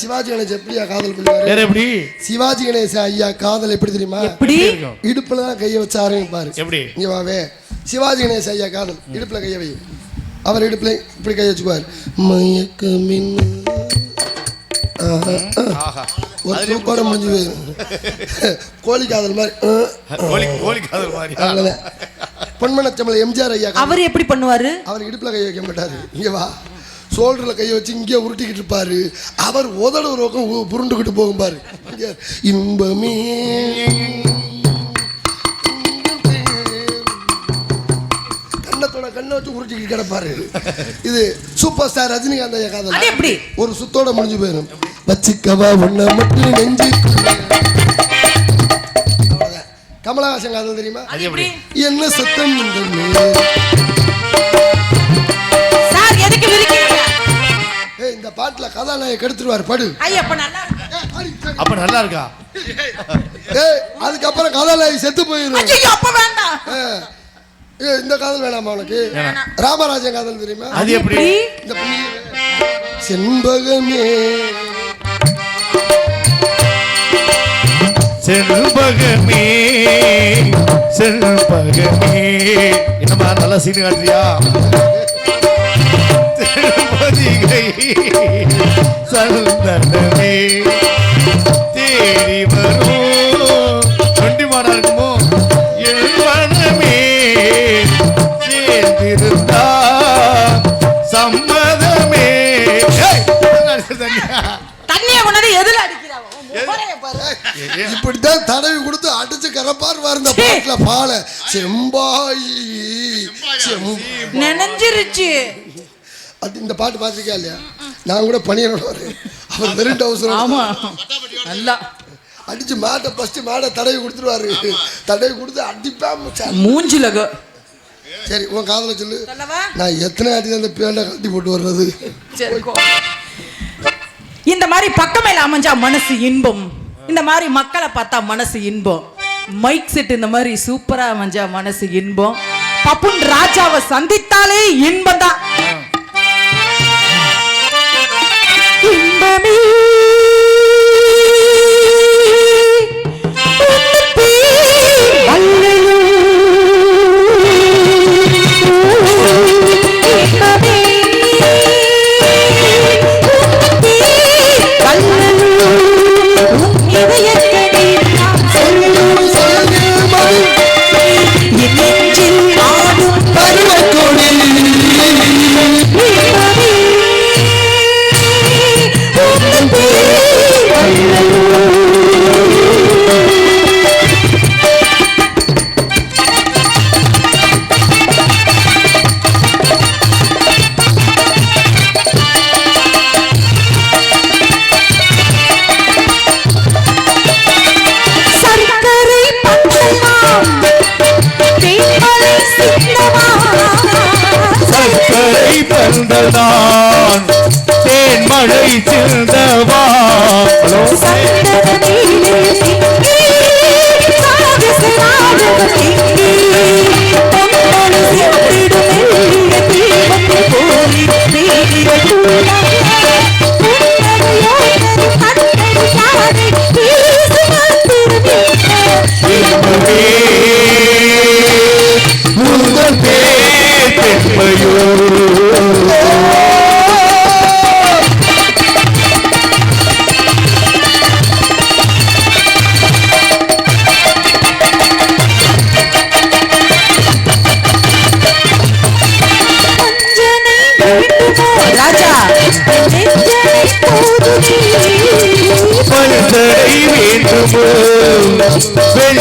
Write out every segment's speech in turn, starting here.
சிவாஜி கணேசன் எப்படியா காதல் பண்ணுவாரு வேற எப்படி? சிவாஜி கணேசன் ஐயா காதல் எப்படி தெரியுமா? எப்படி? இடுப்புல தான் கையை வச்சு ஆரம்பிப்பாரு எப்படி? இங்க வாவே சிவாஜி கணேசன் ஐயா காதல். இடுப்புல கையை வை. அவர் இடுப்புல இப்படி கை வச்சுக்குவார். ஆஹா. ஆஹா. ஒரு தூக்கோட முடிஞ்சு போயிரும். கோழி காதல் மாதிரி. கோழி கோழி காதல் மாதிரி. அவ்வளவுதான். பொன்மனச்சம்பளம் எம்ஜிஆர் ஐயா. அவர் எப்படி பண்ணுவாரு? அவர் இடுப்புல கை வைக்க மாட்டாரு. இங்க வா. சோல்டர்ல கையை வச்சு இங்கே உருட்டிக்கிட்டு இருப்பாரு. அவர் உதடு உ- புருண்டுக்கிட்டு போகும் பாரு. இன்பமே. கண்ணத்தோட கண்ணை வச்சு உருட்டிக்கிட்டு கிடப்பாரு. இது சூப்பர் ஸ்டார் ரஜினிகாந்த் ஐயா காதல். எப்படி? ஒரு சுத்தோட முடிஞ்சு போயிடும் வச்சுக்கவா உன்னை மட்டும் நெஞ்சு கமலஹாசன் காதல் தெரியுமா? என்ன சத்தம் இந்த பாட்டுல கதாநாயகன் கெடுத்துருவார் படு. ஐயா அப்ப நல்லா இருக்கு. ஏய், அடி, சரி. அப்ப நல்லா இருக்கா? ஏய் அதுக்கப்புறம் கதாநாயகி செத்து போயிடும் ஐயோ அப்ப வேண்டாம். ஏய் இந்த காதல் வேணாமா உனக்கு. ராமராஜன் காதல் தெரியுமா? அது எப்படி? இந்த செண்பகமே. செல்பகமே செல்பகமே என்னமா நல்லா சீனு காட்டுறியா? திருப்பதிகை சந்தனமே தேடி வரும். வண்டி மாடா இருக்குமோ? எழுவனமே சேர்ந்திருந்தா சம்மதமே. தண்ணிய? கொண்டாந்து எதுல அடிக்கிறாவோ முகரைய பாரு. இப்படித்தான் தடவி கொடுத்து அடிச்சு கரப்பாருவார் இந்த பாட்டுல பால. செம்பாயி. செம் நனைஞ்சிருச்சு. அது இந்த பாட்டு பார்த்திருக்கியா இல்லையா? நான் கூட பணியனோட அவர் வெறும் டவுசர் ஆமா. நல்லா. அடிச்சு மாட்டை ஃபர்ஸ்ட் மாடை தடவி கொடுத்துருவாரு. தடவி கொடுத்து அடிப்பாம ச- மூஞ்சில சரி உன் காதல சொல்லு. சொல்லவா? நான் எத்தனை அடி அந்த பேண்டை கட்டி போட்டு வர்றது? சரி கோ. இந்த மாதிரி பக்கமேல அமைஞ்சா மனசு இன்பம். இந்த மாதிரி மக்களை பார்த்தா மனசு இன்பம். மைக் செட் இந்த மாதிரி சூப்பரா அமைஞ்சா மனசு இன்பம். பப்புன் ராஜாவை சந்தித்தாலே இன்பம் தான் சர்க்கரை பந்ததான் தேன்மழை சிந்தவா.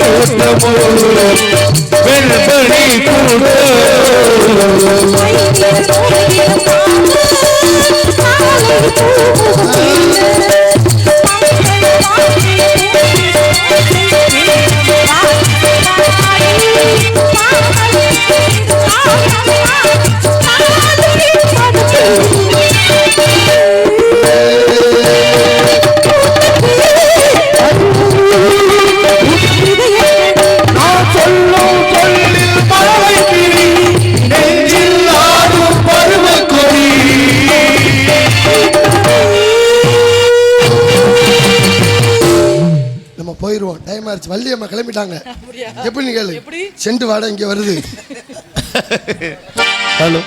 தோட்டமோ வெண்பனி கூட நம்ம போயிருவோம் டைம் ஆயிடுச்சு வள்ளியம்மா கிளம்பிட்டாங்க. எப்படி நீ கேளு? செண்டு வாடை இங்க வருது. ஹலோ.